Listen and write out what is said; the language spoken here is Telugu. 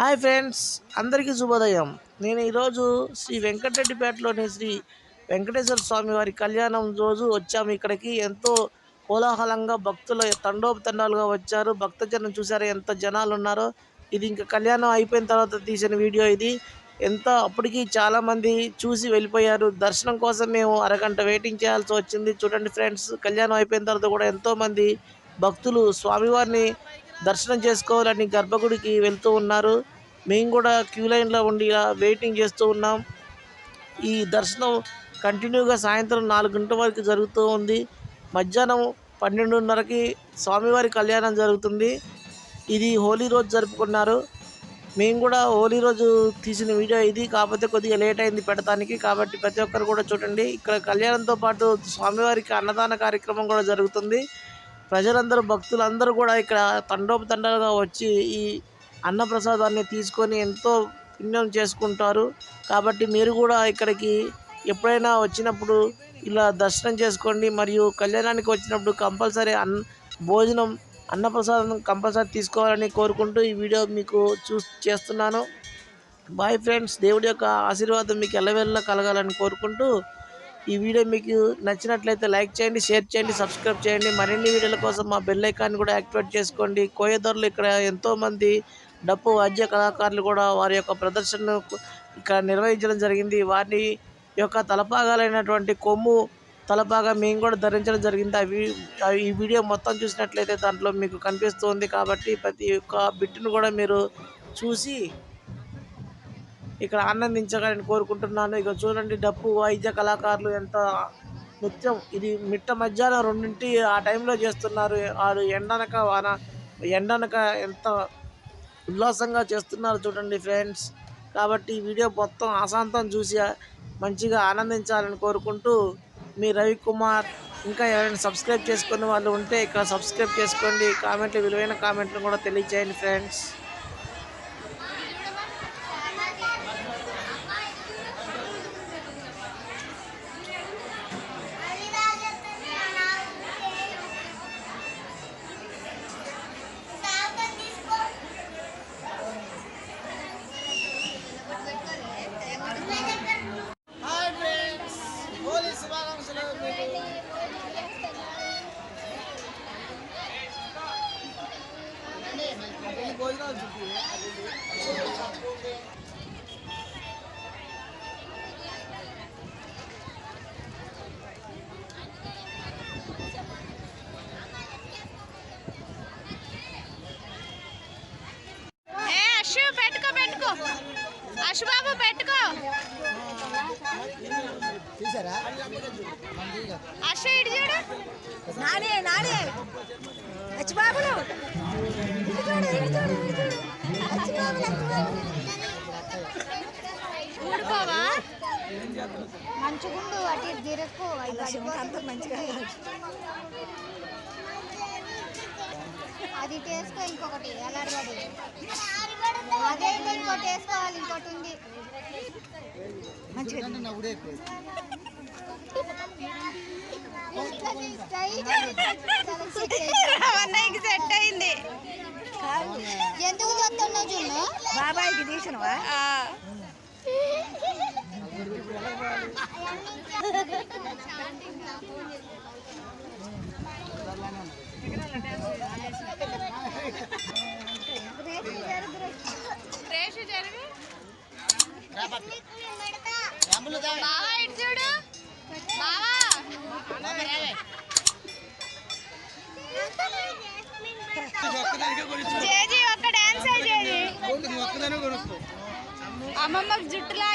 హాయ్ ఫ్రెండ్స్ అందరికీ శుభోదయం. నేను ఈరోజు శ్రీ వెంకటరెడ్డిపేటలోని శ్రీ వెంకటేశ్వర స్వామి వారి కళ్యాణం రోజు వచ్చాము ఇక్కడికి. ఎంతో కోలాహలంగా భక్తులు తండోపతండాలుగా వచ్చారు. భక్తజనం చూసారు ఎంత జనాలు ఉన్నారో. ఇది ఇంకా కళ్యాణం అయిపోయిన తర్వాత తీసిన వీడియో ఇది. ఎంత అప్పటికి చాలామంది చూసి వెళ్ళిపోయారు. దర్శనం కోసం మేము అరగంట వెయిటింగ్ చేయాల్సి వచ్చింది. చూడండి ఫ్రెండ్స్ కళ్యాణం అయిపోయిన తర్వాత కూడా ఎంతోమంది భక్తులు స్వామివారిని దర్శనం చేసుకోవాలని గర్భగుడికి వెళ్తూ ఉన్నారు. మేము కూడా క్యూ లైన్లో ఉండి ఇలా వెయిటింగ్ చేస్తూ ఉన్నాం. ఈ దర్శనం కంటిన్యూగా సాయంత్రం నాలుగు గంటల వరకు జరుగుతూ ఉంది. మధ్యాహ్నం పన్నెండున్నరకి స్వామివారి కళ్యాణం జరుగుతుంది. ఇది హోలీ రోజు జరుపుకున్నారు. మేము కూడా హోలీ రోజు తీసిన వీడియో ఇది. కాకపోతే కొద్దిగా లేట్ అయింది పెట్టడానికి కాబట్టి ప్రతి ఒక్కరు కూడా చూడండి. ఇక్కడ కళ్యాణంతో పాటు స్వామివారికి అన్నదాన కార్యక్రమం కూడా జరుగుతుంది. ప్రజలందరూ భక్తులందరూ కూడా ఇక్కడ తండోపతండాలుగా వచ్చి ఈ అన్నప్రసాదాన్ని తీసుకొని ఎంతో పుణ్యం చేసుకుంటారు. కాబట్టి మీరు కూడా ఇక్కడికి ఎప్పుడైనా వచ్చినప్పుడు ఇలా దర్శనం చేసుకోండి. మరియు కళ్యాణానికి వచ్చినప్పుడు కంపల్సరీ అన్ భోజనం అన్నప్రసాదం కంపల్సరీ తీసుకోవాలని కోరుకుంటూ ఈ వీడియో మీకు చూ చేస్తున్నాను. బాయ్ ఫ్రెండ్స్ దేవుడి యొక్క ఆశీర్వాదం మీకు ఎల్లవెల్ల కలగాలని కోరుకుంటూ ఈ వీడియో మీకు నచ్చినట్లయితే లైక్ చేయండి షేర్ చేయండి సబ్స్క్రైబ్ చేయండి. మరిన్ని వీడియోల కోసం మా బెల్ ఐకాన్ కూడా యాక్టివేట్ చేసుకోండి. కోయదొరలు ఇక్కడ ఎంతోమంది డప్పు వాద్య కళాకారులు కూడా వారి యొక్క ప్రదర్శనను ఇక్కడ నిర్వహించడం జరిగింది. వారి యొక్క తలపాగాలైనటువంటి కొమ్ము తలపాగా మేము కూడా ధరించడం జరిగింది. అవి ఈ వీడియో మొత్తం చూసినట్లయితే దాంట్లో మీకు కనిపిస్తుంది కాబట్టి ప్రతి ఒక్క బిట్టును కూడా మీరు చూసి ఇక్కడ ఆనందించాలని కోరుకుంటున్నాను. ఇక చూడండి డప్పు వాయిద్య కళాకారులు ఎంత నృత్యం. ఇది మిట్ట మధ్యాహ్నం రెండింటి ఆ టైంలో చేస్తున్నారు. వారు ఎండనక వాన ఎండనక ఎంత ఉల్లాసంగా చేస్తున్నారు చూడండి ఫ్రెండ్స్. కాబట్టి ఈ వీడియో మొత్తం అశాంతం చూసి మంచిగా ఆనందించాలని కోరుకుంటూ మీ రవికుమార్ ఇంకా ఎవరైనా సబ్స్క్రైబ్ చేసుకునే వాళ్ళు ఉంటే ఇక్కడ సబ్స్క్రైబ్ చేసుకోండి. కామెంట్లు విలువైన కామెంట్లు కూడా తెలియచేయండి ఫ్రెండ్స్. భోజనాలు చూపి ఏ అశు పెట్టుకో. అశు ఇటు నాడే నాడే అచ్చిబాబులు. ఊడిపోవా మంచిగుండు అటు ఇటు తిరక్కు. అంత మంచిగా అది వేసుకో ఇంకొకటి అలాడబడి అదే ఇంకోటి వేసుకోవాలి ఇంకోటి ఉంది. మంచిగా అన్నయ్యకి సెట్ అయింది. ఎందుకు చెప్తున్నా చూడు? బాబాయ్కి తీసినవా? ఆ, రేషు జరుగు? मम्मक जुटला